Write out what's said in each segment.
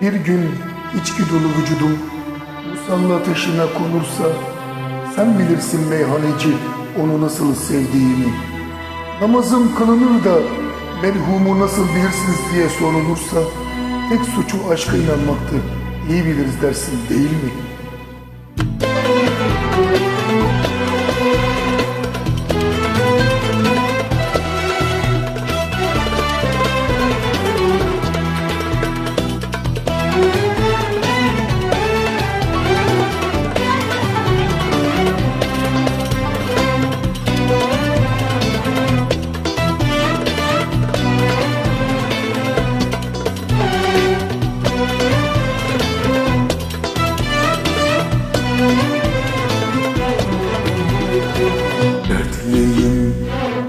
Bir gün içki dolu vücudum musalla ateşine konursa sen bilirsin meyhaneci onu nasıl sevdiğimi. Namazım kılınır da merhumu nasıl bilirsiniz diye sorulursa tek suçu aşka inanmaktı. İyi biliriz dersin değil mi?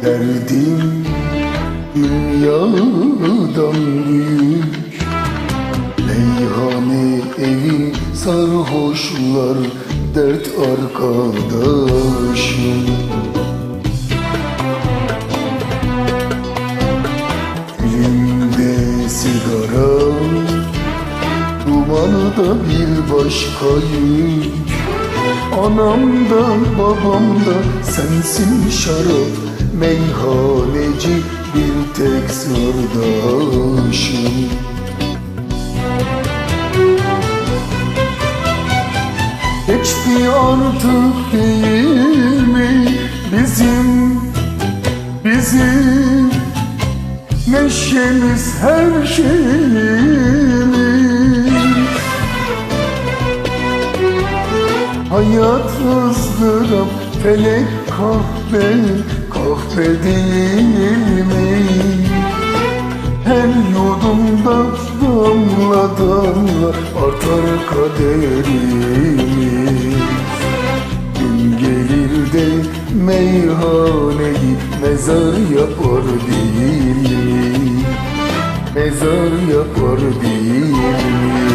Derdim dünyadan büyük sarhoşlar dert arkadaşım. Elimde sigara Dumanı da bir başka yük. Anam da babam da sensin şarap Meyhaneci bir tek sırdaşım Geçti artık değil mi bizim bizim Neşemiz her şeyimiz Hayat ızdırap, felek kahve, kahve değil mi? Her yudumda damla damla artar kaderimiz Gün gelir de meyhaneyi mezar yapar değil mi? Mezar yapar değil mi?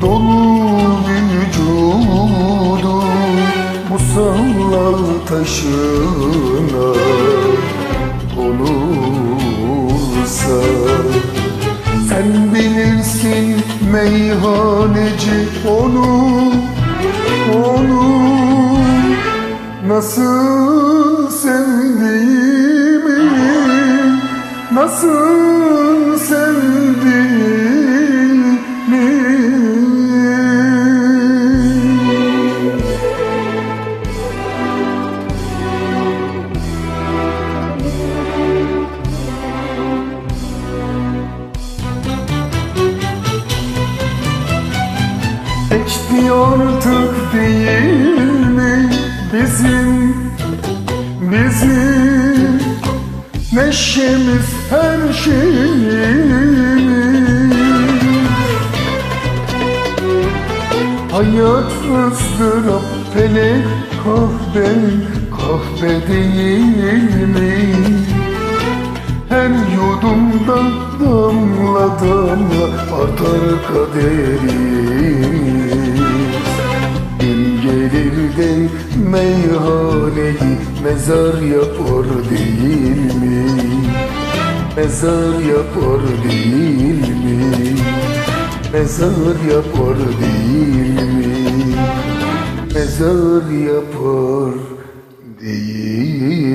Dolu vücudu Musalla taşına konursa Sen bilirsin meyhaneci onu Onu nasıl Artık değil mi? Bizim bizim Neşemiz her şeyimiz. Hayat ızdırap felek kahve kahve değil mi? Her yudumda damla damla artar kaderimiz Gün de meyhaneyi mezar yapar değil mi? Mezar yapar değil mi? Mezar yapar değil mi? Mezar yapar değil